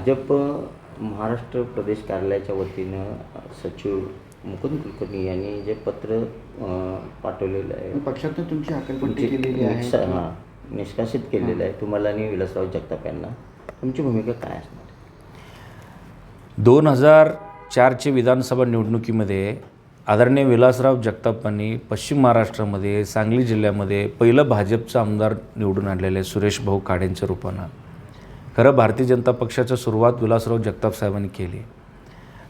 भाजप महाराष्ट्र प्रदेश कार्यालयाच्या वतीनं सचिव मुकुंद कुलकर्णी यांनी जे पत्र पाठवलेलं आहे. पक्षातनं तुमची केलेली आहे निष्का- हां, निष्कासित केलेलं आहे. तुम्हाला आणि विलासराव जगताप यांना तुमची भूमिका काय असणार? दोन हजार चारच्या विधानसभा निवडणुकीमध्ये आदरणीय विलासराव जगतापांनी पश्चिम महाराष्ट्रामध्ये सांगली जिल्ह्यामध्ये पहिलं भाजपचं आमदार निवडून आणलेलं आहे सुरेश भाऊ काडेंच्या रूपानं. खरं भारतीय जनता पक्षाची सुरुवात विलासराव जगताप साहेबांनी केली.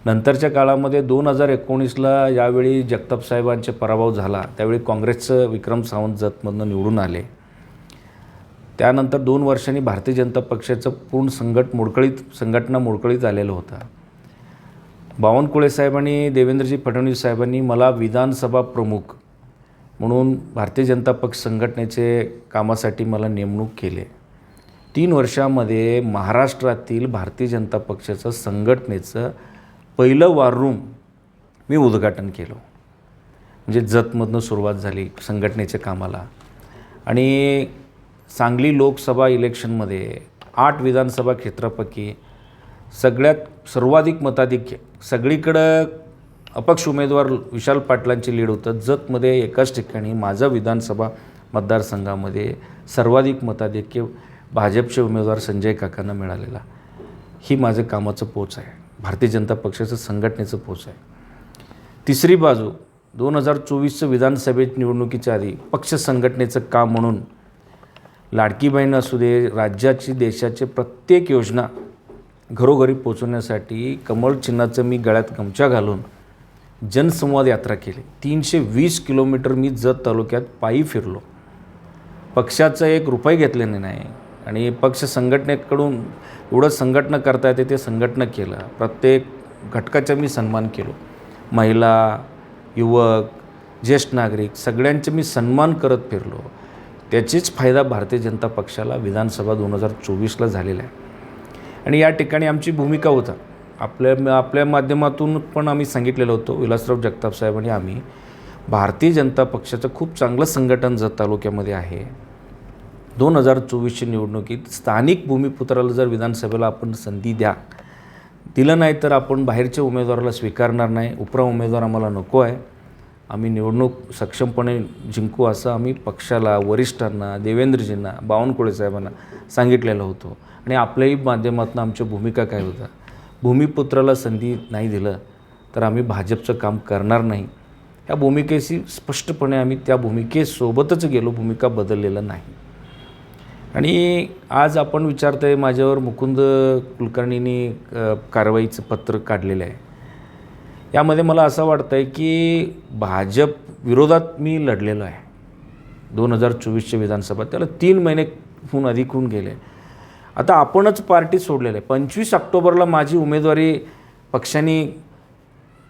नंतरच्या काळामध्ये दोन हजार एकोणीसला यावेळी जगताप साहेबांचा पराभव झाला. त्यावेळी काँग्रेसचं विक्रम सावंत जतमधनं निवडून आले. त्यानंतर दोन वर्षांनी भारतीय जनता पक्षाचं पूर्ण संघट मोडकळीत संघटना मोडकळीत आलेलं होतं. बावनकुळे साहेबांनी देवेंद्रजी फडणवीस साहेबांनी मला विधानसभा प्रमुख म्हणून भारतीय जनता पक्ष संघटनेचे कामासाठी मला नेमणूक केली. तीन वर्षामध्ये महाराष्ट्रातील भारतीय जनता पक्षाचं संघटनेचं पहिलं वार रूम मी उद्घाटन केलं. म्हणजे जतमधनं सुरुवात झाली संघटनेच्या कामाला. आणि सांगली लोकसभा इलेक्शनमध्ये आठ विधानसभा क्षेत्रापैकी सगळ्यात सर्वाधिक मताधिक्य सगळीकडं अपक्ष उमेदवार विशाल पाटलांची लीड होतं. जतमध्ये एकाच ठिकाणी माझा विधानसभा मतदारसंघामध्ये सर्वाधिक मताधिक्य भाजपचे उमेदवार संजय काकांना मिळालेला. ही माझं कामाचं पोच आहे. भारतीय जनता पक्षाचं संघटनेचं पोच आहे. तिसरी बाजू दोन हजार चोवीसचं विधानसभेत निवडणुकीच्या आधी पक्ष संघटनेचं काम म्हणून लाडकी बहीण असू दे राज्याची देशाची प्रत्येक योजना घरोघरी पोचवण्यासाठी कमळ चिन्हाचं मी गळ्यात गमछा घालून जनसंवाद यात्रा केली. तीनशे वीस किलोमीटर मी जत तालुक्यात पायी फिरलो. पक्षाचं एक रुपये घेतलेले नाही आणि पक्ष संघटनेकडून एवढं संघटना करता येते ते संघटनं केलं. प्रत्येक घटकाचा मी सन्मान केलो. महिला युवक ज्येष्ठ नागरिक सगळ्यांचे मी सन्मान करत फिरलो. त्याचीच फायदा भारतीय जनता पक्षाला विधानसभा दोन हजार चोवीसला झालेला आहे. आणि या ठिकाणी आमची भूमिका होता. आपल्या आपल्या माध्यमातून पण आम्ही सांगितलेलं होतं विलासराव जगताप साहेब आणि आम्ही भारतीय जनता पक्षाचं खूप चांगलं संघटन जत तालुक्यामध्ये आहे. दोन हजार चोवीसच्या निवडणुकीत स्थानिक भूमिपुत्राला जर विधानसभेला आपण संधी द्या दिलं नाही तर आपण बाहेरच्या उमेदवाराला स्वीकारणार नाही. उपरा उमेदवार आम्हाला नको आहे. आम्ही निवडणूक सक्षमपणे जिंकू असं आम्ही पक्षाला वरिष्ठांना देवेंद्रजींना बावनकुळे साहेबांना सांगितलेलं होतं. आणि आपल्याही माध्यमातून आमच्या भूमिका काय होत्या? भूमिपुत्राला संधी नाही दिलं तर आम्ही भाजपचं काम करणार नाही. ह्या भूमिकेशी स्पष्टपणे आम्ही त्या भूमिकेसोबतच गेलो भूमिका बदललेलं नाही. आणि आज आपण विचारतोय माझ्यावर मुकुंद कुलकर्णींनी कारवाईचं पत्र काढलेलं आहे. यामध्ये मला असं वाटतं आहे की भाजप विरोधात मी लढलेलो आहे. दोन हजार चोवीसच्या विधानसभा त्याला तीन महिनेहून अधिक होऊन गेले. आता आपणच पार्टी सोडलेलं आहे. पंचवीस ऑक्टोबरला माझी उमेदवारी पक्षाने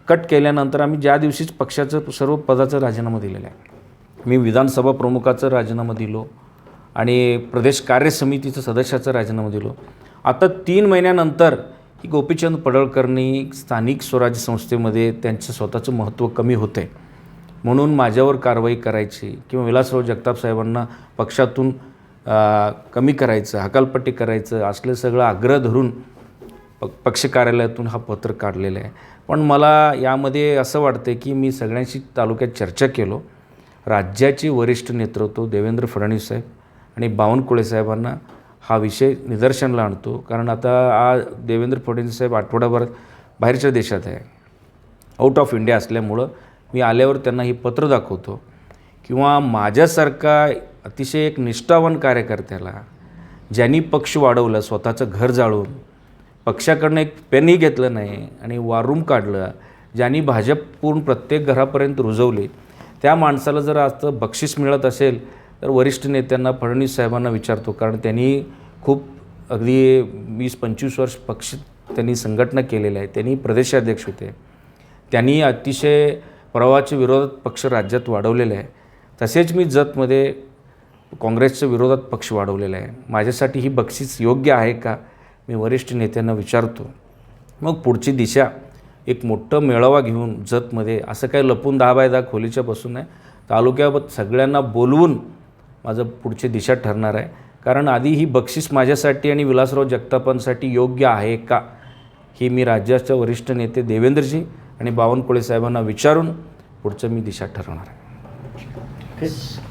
कट केल्यानंतर आम्ही ज्या दिवशीच पक्षाचं सर्व पदाचा राजीनामा दिलेला आहे. मी विधानसभा प्रमुखाचा राजीनामा दिलो. आणि प्रदेश कार्य समितीचं सदस्याचा राजीनामा दिलो. आता तीन महिन्यानंतर ही गोपीचंद पडळकरनी स्थानिक स्वराज्य संस्थेमध्ये त्यांचं स्वतःचं महत्त्व कमी होतं आहे म्हणून माझ्यावर कारवाई करायची किंवा विलासराव जगताप साहेबांना पक्षातून कमी करायचं हकालपट्टी करायचं असलं सगळं आग्रह धरून प पक्ष कार्यालयातून हा पत्र काढलेलं आहे. पण मला यामध्ये असं वाटतं की मी सगळ्यांशी तालुक्यात चर्चा केलो. राज्याचे वरिष्ठ नेतृत्व देवेंद्र फडणवीस साहेब आणि बावनकुळे साहेबांना हा विषय निदर्शनाला आणतो. कारण आता आ देवेंद्र फडणवीस साहेब आठवडाभरात बाहेरच्या देशात आहे. आउट ऑफ इंडिया असल्यामुळं मी आल्यावर त्यांना ही पत्र दाखवतो. किंवा माझ्यासारखा अतिशय एक निष्ठावान कार्यकर्त्याला ज्यांनी पक्ष वाढवलं स्वतःचं घर जाळून पक्षाकडनं एक पेनही घेतलं नाही आणि वारूम काढलं ज्यांनी भाजप पूर्ण प्रत्येक घरापर्यंत रुजवले त्या माणसाला जर आज बक्षीस मिळत असेल तर वरिष्ठ नेत्यांना फडणवीस साहेबांना विचारतो कारण त्यांनी खूप अगदी वीस पंचवीस वर्ष पक्ष त्यांनी संघटना केलेल्या आहे त्यांनी प्रदेशाध्यक्ष होते. त्यांनी अतिशय प्रवाहाच्या विरोधात पक्ष राज्यात वाढवलेले आहे. तसेच मी जतमध्ये काँग्रेसच्या विरोधात पक्ष वाढवलेला आहे. माझ्यासाठी ही बक्षीस योग्य आहे का मी वरिष्ठ नेत्यांना विचारतो. मग पुढची दिशा एक मोठं मेळावा घेऊन जतमध्ये असं काही लपून दहा बाय दहा खोलीच्या बसून आहे? तालुक्यात सगळ्यांना बोलवून माझं पुढची दिशा ठरणार आहे. कारण आधी ही बक्षीस माझ्यासाठी आणि विलासराव जगतापांसाठी योग्य आहे का ही मी राज्याच्या वरिष्ठ नेते देवेंद्रजी आणि बावनकुळे साहेबांना विचारून पुढचं मी दिशा ठरवणार आहे. ठीक